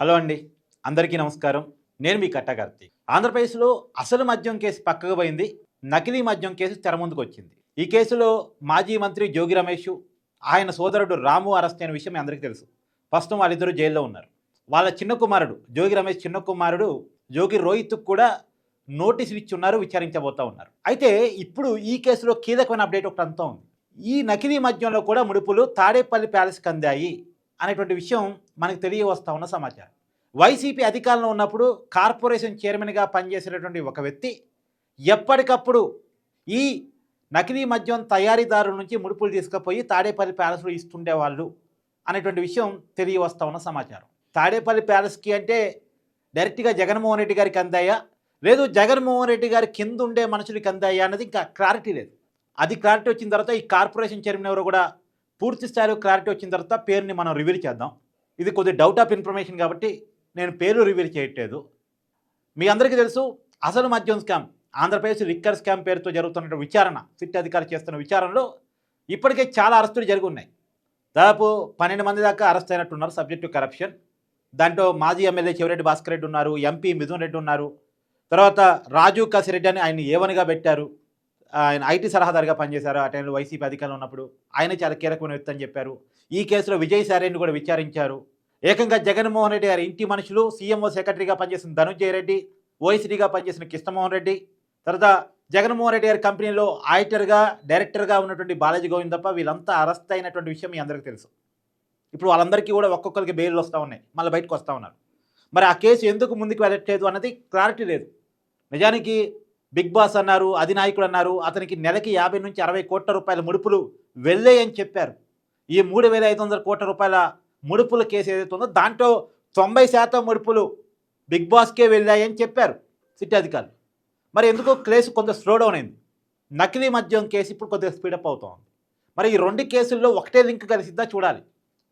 Hello అండి. అందరికీ నమస్కారం. నేను మీ కట్టగార్తి ఆంధ్రప్రదేశ్లో అసలు మద్యం కేసు పక్కకు పోయింది. నకిలీ మద్యం కేసు తెర ముందుకు వచ్చింది. ఈ కేసులో మాజీ మంత్రి జోగి రమేష్ ఆయన సోదరుడు రాము అరెస్ట్ అయిన విషయం మీ అందరికీ తెలుసు. ప్రస్తుతం వాళ్ళిద్దరూ జైల్లో ఉన్నారు. వాళ్ళ చిన్న కుమారుడు జోగి రమేష్ చిన్న కుమారుడు జోగి రోహిత్కు కూడా నోటీసులు ఇచ్చి ఉన్నారు విచారించబోతా ఉన్నారు. అయితే ఇప్పుడు ఈ కేసులో కీలకమైన అప్డేట్ ఒకటి అంతా ఉంది. ఈ నకిలీ మద్యంలో కూడా ముడుపులు తాడేపల్లి ప్యాలెస్కి అందాయి. అనేటువంటి విషయం మనకు తెలియవస్తా ఉన్న సమాచారం. వైసీపీ అధికారంలో ఉన్నప్పుడు కార్పొరేషన్ చైర్మన్గా పనిచేసినటువంటి ఒక వ్యక్తి ఎప్పటికప్పుడు ఈ నకిలీ మద్యం తయారీదారుల నుంచి ముడుపులు తీసుకుపోయి తాడేపల్లి ప్యాలెస్లో ఇస్తుండేవాళ్ళు అనేటువంటి విషయం తెలియవస్తా ఉన్న సమాచారం. తాడేపల్లి ప్యాలెస్కి అంటే డైరెక్ట్గా జగన్మోహన్ రెడ్డి గారికి అందాయా? లేదు జగన్మోహన్ రెడ్డి గారి కింద ఉండే మనుషులకి అందాయా అన్నది ఇంకా క్లారిటీ లేదు. అది క్లారిటీ వచ్చిన తర్వాత ఈ కార్పొరేషన్ చైర్మన్ ఎవరు కూడా పూర్తి స్థాయిలో క్లారిటీ వచ్చిన తర్వాత పేరుని మనం రివీల్ చేద్దాం. ఇది కొద్ది డౌట్ ఆఫ్ ఇన్ఫర్మేషన్ కాబట్టి నేను పేరు రివీల్ చేయట్లేదు. మీ అందరికీ తెలుసు అసలు మద్యం స్కామ్ ఆంధ్రప్రదేశ్ లిక్కర్ స్కామ్ పేరుతో జరుగుతున్న విచారణ సిట్ అధికారులు చేస్తున్న విచారణలో ఇప్పటికే చాలా అరెస్టులు జరిగి ఉన్నాయి. దాదాపు పన్నెండు మంది దాకా అరెస్ట్ అయినట్టున్నారు సబ్జెక్ట్ టు కరప్షన్ దాంట్లో మాజీ ఎమ్మెల్యే చెవిరెడ్డి భాస్కర్ రెడ్డి ఉన్నారు ఎంపీ మిథున్ రెడ్డి ఉన్నారు. తర్వాత రాజు కసిరెడ్డి అని ఆయన ఏవనిగా పెట్టారు. ఆయన ఐటీ సలహాదారుగా పనిచేశారు. ఆ టైంలో వైసీపీ అధికారంలో ఉన్నప్పుడు ఆయన చాలా కీలకమైన వ్యక్తి అని చెప్పారు. ఈ కేసులో విజయసాయిని కూడా విచారించారు. ఏకంగా జగన్మోహన్ రెడ్డి గారి ఇంటి మనుషులు సీఎంఓ సెక్రటరీగా పనిచేసిన ధనుంజయ రెడ్డి ఓఎస్డీగా పనిచేసిన కృష్ణమోహన్ రెడ్డి తర్వాత జగన్మోహన్ రెడ్డి గారి కంపెనీలో ఆడిటర్గా డైరెక్టర్గా ఉన్నటువంటి బాలాజీ గోవింద్ తప్ప వీళ్ళంతా అరెస్ట్ అయినటువంటి విషయం మీ అందరికీ తెలుసు. ఇప్పుడు వాళ్ళందరికీ కూడా ఒక్కొక్కరికి బెయిల్ వస్తూ ఉన్నాయి. మళ్ళీ బయటకు వస్తూ ఉన్నారు. మరి ఆ కేసు ఎందుకు ముందుకు వెళ్ళట్లేదు అన్నది క్లారిటీ లేదు. నిజానికి బిగ్ బాస్ అన్నారు అధినాయకుడు అన్నారు అతనికి నెలకి యాభై నుంచి అరవై కోట్ల రూపాయల ముడుపులు వెళ్ళాయని చెప్పారు. ఈ మూడు వేల ఐదు వందల కోట్ల రూపాయల ముడుపుల కేసు ఏదైతే ఉందో దాంట్లో తొంభై శాతం ముడుపులు బిగ్ బాస్కే వెళ్ళాయని చెప్పారు సిటీ అధికారులు. మరి ఎందుకో కేసు కొంత స్లో డౌన్ అయింది. నకిలీ మద్యం కేసు ఇప్పుడు కొద్దిగా స్పీడప్ అవుతోంది. మరి ఈ రెండు కేసుల్లో ఒకటే లింక్ కలిసిద్దా చూడాలి.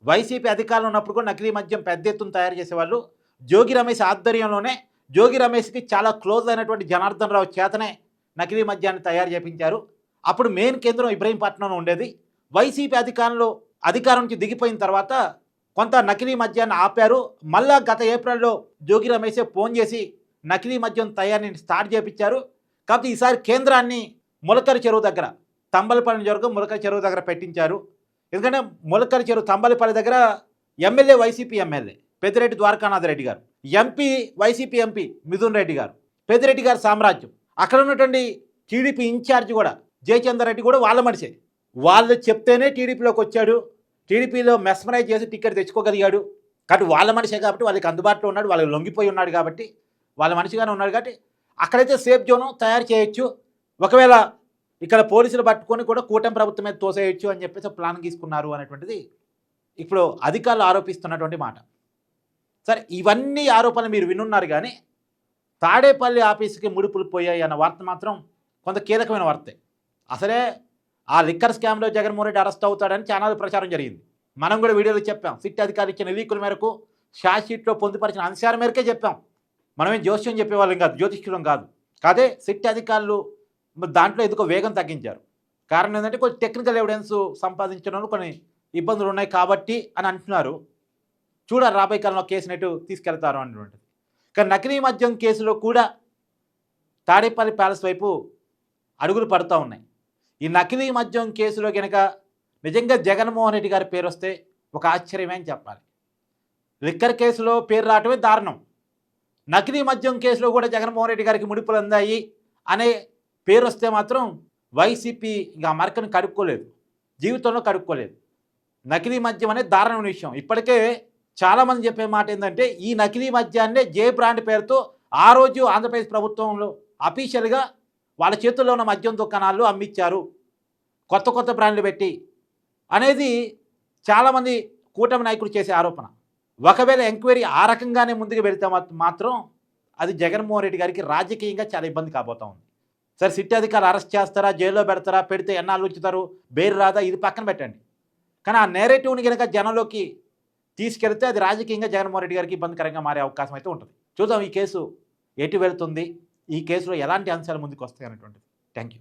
వైసీపీ అధికారులు ఉన్నప్పుడు కూడా నకిలీ మద్యం పెద్ద ఎత్తున తయారు చేసేవాళ్ళు జోగి రమేష్ ఆధ్వర్యంలోనే జోగి రమేష్కి చాలా క్లోజ్ అయినటువంటి జనార్దన్ రావు చేతనే నకిలీ మద్యాన్ని తయారు చేపించారు. అప్పుడు మెయిన్ కేంద్రం ఇబ్రహీంపట్నంలో ఉండేది. వైసీపీ అధికారంలో అధికారం నుంచి దిగిపోయిన తర్వాత కొంత నకిలీ మద్యాన్ని ఆపారు. మళ్ళా గత ఏప్రిల్లో జోగి రమేషే ఫోన్ చేసి నకిలీ మద్యం తయారీని స్టార్ట్ చేపించారు. కాబట్టి ఈసారి కేంద్రాన్ని ములకరి చెరువు దగ్గర తంబలపల్లి జరుగు ములకరి చెరువు దగ్గర పెట్టించారు. ఎందుకంటే ములకరి చెరువు తంబలపల్లి దగ్గర MLA YCP MLA Peddireddy Dwarakanath Reddy గారు. MP YCP MP Mithun Reddy గారు పెద్దిరెడ్డి గారి సామ్రాజ్యం. అక్కడ ఉన్నటువంటి టీడీపీ ఇన్ఛార్జ్ కూడా జయచందర్ రెడ్డి కూడా వాళ్ళ మనిషే. వాళ్ళు చెప్తేనే టీడీపీలోకి వచ్చాడు. టీడీపీలో మెస్మరైజ్ చేసి టికెట్ తెచ్చుకోగలిగాడు. కాబట్టి వాళ్ళ మనిషే కాబట్టి వాళ్ళకి అందుబాటులో ఉన్నాడు వాళ్ళకి లొంగిపోయి ఉన్నాడు కాబట్టి వాళ్ళ మనిషిగానే ఉన్నాడు కాబట్టి అక్కడైతే సేఫ్ జోను తయారు చేయొచ్చు. ఒకవేళ ఇక్కడ పోలీసులు పట్టుకొని కూడా కూటమి ప్రభుత్వం మీద తోసేయచ్చు అని చెప్పేసి ప్లాన్ తీసుకున్నారు అనేటువంటిది ఇప్పుడు అధికారులు ఆరోపిస్తున్నటువంటి మాట. సరే ఇవన్నీ ఆరోపణలు మీరు వినున్నారు కానీ తాడేపల్లి ఆఫీసుకి ముడుపులు పోయాయి అన్న వార్త మాత్రం కొంత కీలకమైన వార్తే. అసలే ఆ లిక్కర్ స్కామ్లో జగన్మోహన్ రెడ్డి అరెస్ట్ అవుతాడని ఛానల్ ప్రచారం జరిగింది. మనం కూడా వీడియోలో చెప్పాం. సిట్ అధికారులు ఇచ్చిన లీకుల మేరకు షార్ట్షీట్లో పొందుపరిచిన అంశాల మేరకే చెప్పాం. మనమేం జోస్యం చెప్పేవాళ్ళం కాదు జ్యోతిష్కులం కాదు. కాదే సిట్ అధికారులు దాంట్లో ఎందుకో వేగం తగ్గించారు. కారణం ఏంటంటే కొంచెం టెక్నికల్ ఎవిడెన్స్ సంపాదించడంలో కొన్ని ఇబ్బందులు ఉన్నాయి కాబట్టి అని అంటున్నారు. చూడాలి రాబోయే కాలంలో కేసు నెట్టు తీసుకెళ్తారు అన్నటువంటిది. కానీ నకిలీ మద్యం కేసులో కూడా తాడేపల్లి ప్యాలెస్ వైపు అడుగులు పడుతూ ఉన్నాయి. ఈ నకిలీ మద్యం కేసులో కనుక నిజంగా జగన్మోహన్ రెడ్డి గారి పేరు వస్తే ఒక ఆశ్చర్యమే అని చెప్పాలి. లిక్కర్ కేసులో పేరు రావటమే దారుణం. నకిలీ మద్యం కేసులో కూడా జగన్మోహన్ రెడ్డి గారికి ముడిపులు అందాయి అనే పేరు వస్తే మాత్రం వైసీపీ ఇంకా మరకను కడుక్కోలేదు. జీవితంలో కడుక్కోలేదు. నకిలీ మద్యం అనేది దారుణమైన విషయం. ఇప్పటికే చాలామంది చెప్పే మాట ఏంటంటే ఈ నకిలీ మద్యాన్నే జే బ్రాండ్ పేరుతో ఆ రోజు ఆంధ్రప్రదేశ్ ప్రభుత్వంలో అఫీషియల్గా వాళ్ళ చేతుల్లో ఉన్న మద్యం దుకాణాలు అమ్మిచ్చారు. కొత్త కొత్త బ్రాండ్లు పెట్టి. అనేది చాలామంది కూటమి నాయకులు చేసే ఆరోపణ. ఒకవేళ ఎంక్వైరీ ఆ రకంగానే ముందుకు వెళితే మాత్రం అది జగన్మోహన్ రెడ్డి గారికి రాజకీయంగా చాలా ఇబ్బంది కాబోతా ఉంది. సరే సిట్టి అధికారులు అరెస్ట్ చేస్తారా జైల్లో పెడతారా పెడితే ఎన్నాళ్ళు ఉంచుతారు బేరు రాదా ఇది పక్కన పెట్టండి. కానీ ఆ నేరేటివ్ని కనుక జనంలోకి తీసుకెళ్తే అది రాజకీయంగా జగన్మోహన్ రెడ్డి గారికి ఇబ్బందికరంగా మారే అవకాశం అయితే ఉంటుంది. చూద్దాం ఈ కేసు ఎటు వెళ్తుంది? ఈ కేసులో ఎలాంటి అంశాలు ముందుకు వస్తాయి అనేటువంటిది థ్యాంక్ యూ